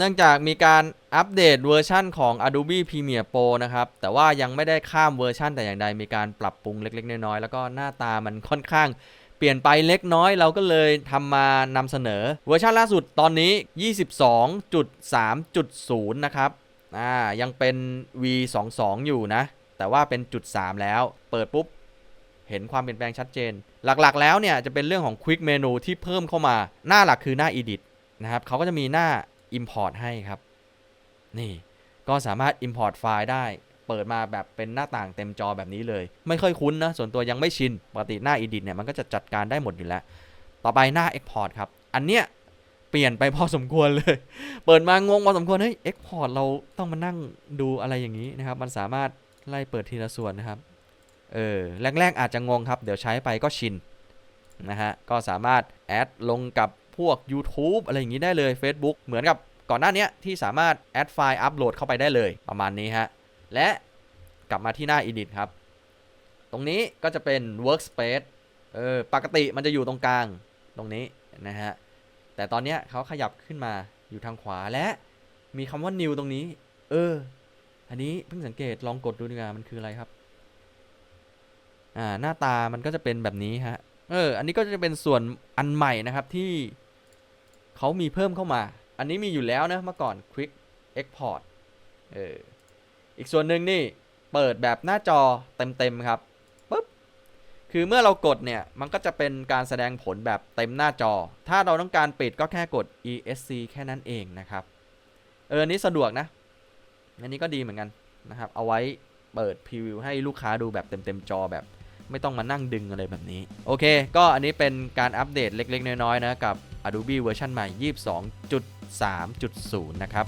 เนื่องจากมีการอัปเดตเวอร์ชั่นของ Adobe Premiere Pro นะครับ แต่ว่ายังไม่ได้ข้ามเวอร์ชั่นแต่อย่างใด มีการปรับปรุงเล็ก ๆ น้อยๆ แล้วก็หน้าตามันค่อนข้างเปลี่ยนไปเล็กน้อย เราก็เลยทำมานำเสนอเวอร์ชันล่าสุดตอนนี้ 22.3.0 นะครับ อ่า ยังเป็น V22 อยู่นะ แต่ว่าเป็นจุด3แล้ว เปิดปุ๊บ เห็นความเปลี่ยนแปลงชัดเจน หลักๆ แล้วเนี่ยจะเป็นเรื่องของ Quick Menu ที่เพิ่มเข้ามา หน้าหลักคือหน้า Edit นะครับเขาก็จะมีหน้า Import ให้ครับ นี่ก็สามารถ Import ไฟล์ได้ เปิดมาแบบเป็นหน้าต่างเต็มจอแบบนี้เลย ไม่ค่อยคุ้นนะ ส่วนตัวยังไม่ชิน ปกติหน้า Edit เนี่ยมันก็จะจัดการได้หมดอยู่แล้ว ต่อไปหน้า Export ครับ อันเนี้ยเปลี่ยนไปพอสมควรเลย เปิดมางงพอสมควร เฮ้ย Export เราต้องมานั่งดูอะไรอย่างนี้นะครับ มันสามารถไล่เปิดทีละส่วนนะครับ เออ แรก ๆ อาจจะงงครับ เดี๋ยวใช้ไปก็ชินนะฮะ ก็สามารถแอดลงกับ วก YouTube อะไรอย่างนี้ได้เลย Facebook เหมือนกับก่อนหน้านี้ที่สามารถแอดไฟล์อัปโหลดเข้าไปได้เลยประมาณนี้ฮะ และกลับมาที่หน้า Edit ครับ ตรงนี้ก็จะเป็น Workspace เออปกติมันจะอยู่ตรงกลางตรงนี้นะฮะ แต่ตอนนี้เขาขยับขึ้นมาอยู่ทางขวาและมีคำว่า New ตรงนี้ เออ อันนี้เพิ่งสังเกตลองกดดูดีกว่ามันคืออะไรครับ อ่าหน้าตามันก็จะเป็นแบบนี้ฮะ เออ อันนี้ก็จะเป็นส่วนอันใหม่นะครับที่ เขามีเพิ่มเข้ามา อันนี้มีอยู่แล้วนะเมื่อก่อน Quick Export เอออีกส่วนหนึ่งนี่เปิดแบบหน้าจอเต็มๆครับปุ๊บคือเมื่อเรากดเนี่ย มันก็จะเป็นการแสดงผลแบบเต็มหน้าจอ ถ้าเราต้องการปิดก็แค่กด ESC แค่นั้นเองนะครับ เอออันนี้สะดวกนะ อันนี้ก็ดีเหมือนกันนะครับ เอาไว้เปิดพรีวิวให้ลูกค้าดูแบบเต็มๆจอแบบ ไม่ต้องมานั่งดึงอะไรแบบนี้ โอเค ก็อันนี้เป็นการอัปเดตเล็กๆ น้อยๆนะกับ Adobe เวอร์ชันใหม่ 22.3.0 นะครับ